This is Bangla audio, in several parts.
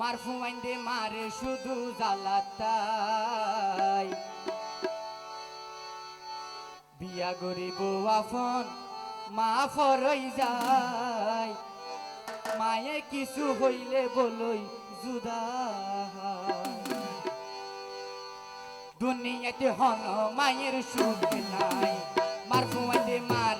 মারফুমাইন্দে মারে শুধু জালাতাই বিয়া গরিব আফন মা ফরই যায়। মায়ে কিছু হইলে বলই জুদা দুনিয়াতে হন মায়ের সুখ নাই। মারফুমাইন্দে মার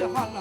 别了。